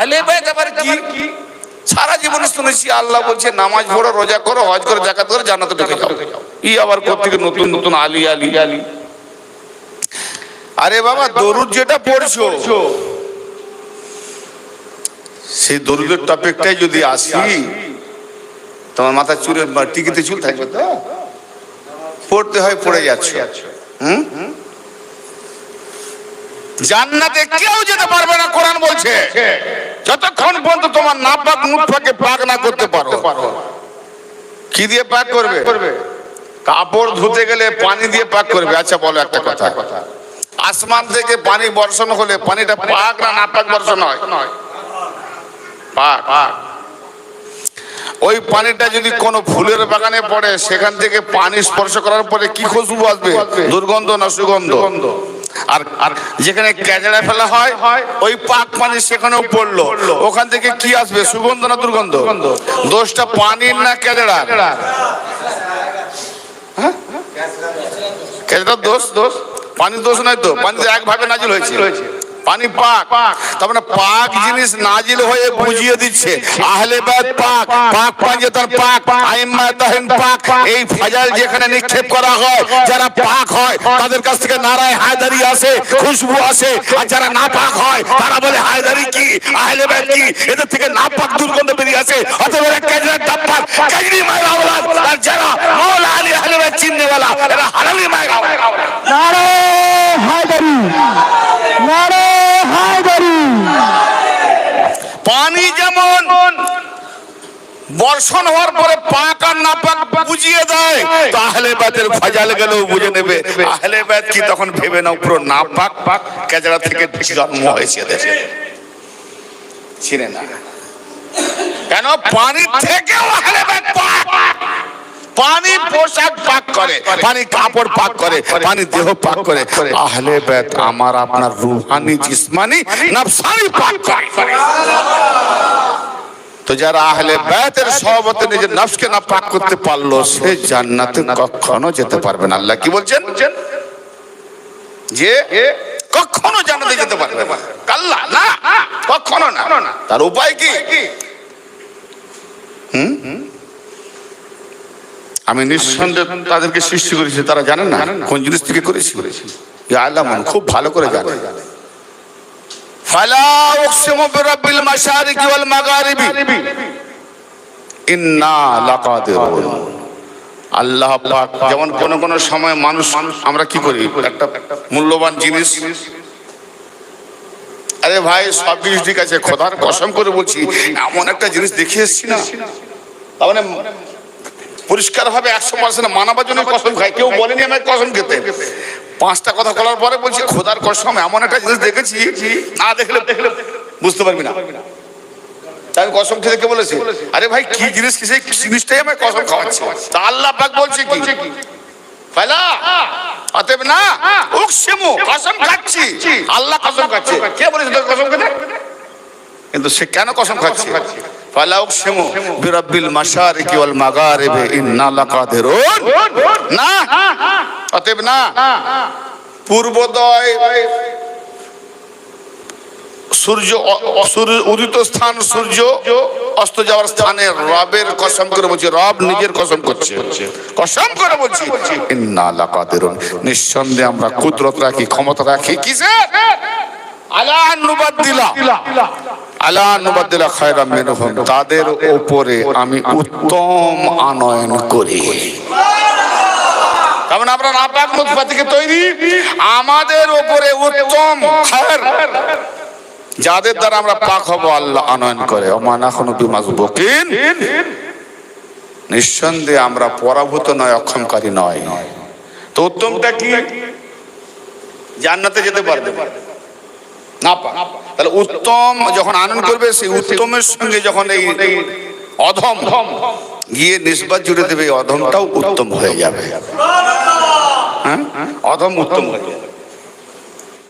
আহলে বাইত আবার কি? সারা জীবন শুনেছি আল্লাহ বলছে নামাজ পড়ো রোজা করো হজ করো জাকাত করো জান্নাতে ঢুকে যাও। ই আবার কোথেকে নতুন নতুন আলী আলী আলী আরে বাবা দরুদ যেটা পড়ছো। সেই দরুদের টপিকটাই যদি আসি তোমার মাথা চুরে বা টিকিতে চুল থাকবে তো? পড়তে হয় পড়ে যাচ্ছ। হুম? জান্নাতে কেউ যেতে পারবে না, কোরআন বলছে। যতক্ষণ পর্যন্ত তোমার নাপাক মুখটাকে পাক না করতে পারো। কি দিয়ে পাক করবে? কাপড় ধুতে গেলে পানি দিয়ে পাক করবে। আচ্ছা বলো একটা কথা। আসমান থেকে পানি বর্ষণ হলে পানিটা পাক না নাপাক বর্ষণ হয়? পাক। ওই পানিটা যদি কোনো ফুলের বাগানে পড়ে, সেখান থেকে পানি স্পর্শ করার পরে কি খুশবু আসবে? দুর্গন্ধ না সুগন্ধ? আর আর যেখানে ক্যাজড়া ফেলা হয় ওই পাক পানি সেখানেও পড়ল। ওখান থেকে কি আসবে? সুগন্ধ না দুর্গন্ধ? দোষটা পানির না ক্যাজড়া ক্যাজড়ার। দোষ? দোষ। পানির দোষ নয় তো। পানিতে এক ভাবে নাজিল হয়েছে। পানি পাক। তার মানে পাক জিনিস নাজিল হয়ে বুঝিয়ে দিচ্ছে। আহলে বাদ পাক পাক পাঞ্জেতার পাক, আইম্মা তাহিন পাক, এই ফাজাল যেখানে নিক্ষেপ করা হয়, যারা পাক হয়, তাদের কাছ থেকে নারায় হায়দারি আসে, খুশবু আসে। আর যারা না পাক হয়, তারা বলে, হায়দারি কি? আহলে বাদ কি? এদের থেকে না পাক দুর্গন্ধ বেরিয়ে আসে। অতএব এরা কেজরার ডাব্বার কেজরি মায়ের আওলাদ আর যারা মৌলা আলী আহলে বাদ চিননেওয়ালা, এরা হারালি মায়ের আওলাদ নারে হায়দারি নারে হায়দারি পানি যেমন বর্ষণ হওয়ার পরে পাক আর না পাক বুঝিয়ে দেয় তো আহলে বাদের ফাজাল গেলেও বুঝে নেবে। আহলে ব্যাত কি তখন ভেবে নাও, পুরো না পাক পাক কেজরা থেকে জন্ম হয়েছে দেশে চিনে না। কেন? পানির থেকেও আহলে ব্যাত পাক। পানি পোশাক পাক করে, পানি কাপড় পাক করে, পানি দেহ পাক করে। আহলে বেত, আমার আপনার রুহানি, জিসমানি, নফসানি পাক করে। তো যারা আহলে বেতের সহবতে নিজের নফসকে না পাক করতে পারল, সে জান্নাতে কখনো যেতে পারবে না। আল্লাহ কি বলছেন? যে কখনো জান্নাতে যেতে পারবে না। কাল্লা, না, কখনো না। তার উপায় কি? আমি নিঃসন্দেহে তাদেরকে সৃষ্টি করেছি, তারা জানে না কোন জিনিস থেকে করেছি। আল্লাহ খুব ভালো করে জানে। ফালা উকসিমু বিরাব্বিল মাশারিকি ওয়াল মাগারিবি। ইন্না লাকাদিরুন। আল্লাহ পাক যেমন কোন কোন সময় মানুষ, আমরা কি করি? একটা মূল্যবান জিনিস। আরে ভাই, সব জিনিস ঠিক আছে, খোদার কসম করে বলছি, এমন একটা জিনিস দেখে এসছি না। তার মানে পরিষ্কার ভাবে একশো পার্সেন্ট মানাবার জন্য কসম খাই। কেউ বলেনি আমি কসম খেতে। পাঁচটা কথা বলার পরে বলছি, খোদার কসম, এমন একটা জিনিস দেখেছি, না দেখলে দেখলে বুঝতে পারবি না। আমি কসম খেতে কে বলেছি? আরে ভাই, কি জিনিস কি সেই জিনিসটাই আমি কসম খাওয়াচ্ছি? তা আল্লাহ পাক বলছে কি? ফালা অতএব না উকসিমু কসম খাচ্ছি। আল্লাহ কসম খাচ্ছে। কে বলেছে তোর কসম খেতে? কিন্তু সে কেন কসম খাচ্ছে? পূর্বোদয় সূর্য উদিত স্থান সূর্য অস্ত যাওয়ার স্থানে রবের কসম করে বলছি, রব নিজের কসম করছে। কসম করে বলছি, ইন্না লাকাদিরুন। নিঃসন্দেহে আমরা কুদরত রাখি, ক্ষমতা রাখি, কিসে? আলা নুবাদ্দিলা। আলা নুবাদ্দিলা মিনহুম। তাদের উপরে আমি উত্তম আনয়ন করি। কারণ আমরা নাপাক মুতফা থেকে তৈরি। আমাদের উপরে উত্তম খায়ের। যাদের দ্বারা আমরা পাক হব, আল্লাহ আনয়ন করে। ওমান এখনও বিমাজবুকিন নিঃসন্দেহে আমরা পরাভূত নয়, অক্ষমকারী নয়। তো উত্তমটা কি? জান্নাতে যেতে পারবে। না পাক। তাহলে উত্তম যখন আনন্দ করবে, সেই উত্তমের সঙ্গে যখন এই অধম গিয়ে নিষ্পাত জুড়ে দেবে অধমটাও উত্তম হয়ে যাবে। হ্যাঁ? অধম উত্তম হয়ে যাবে।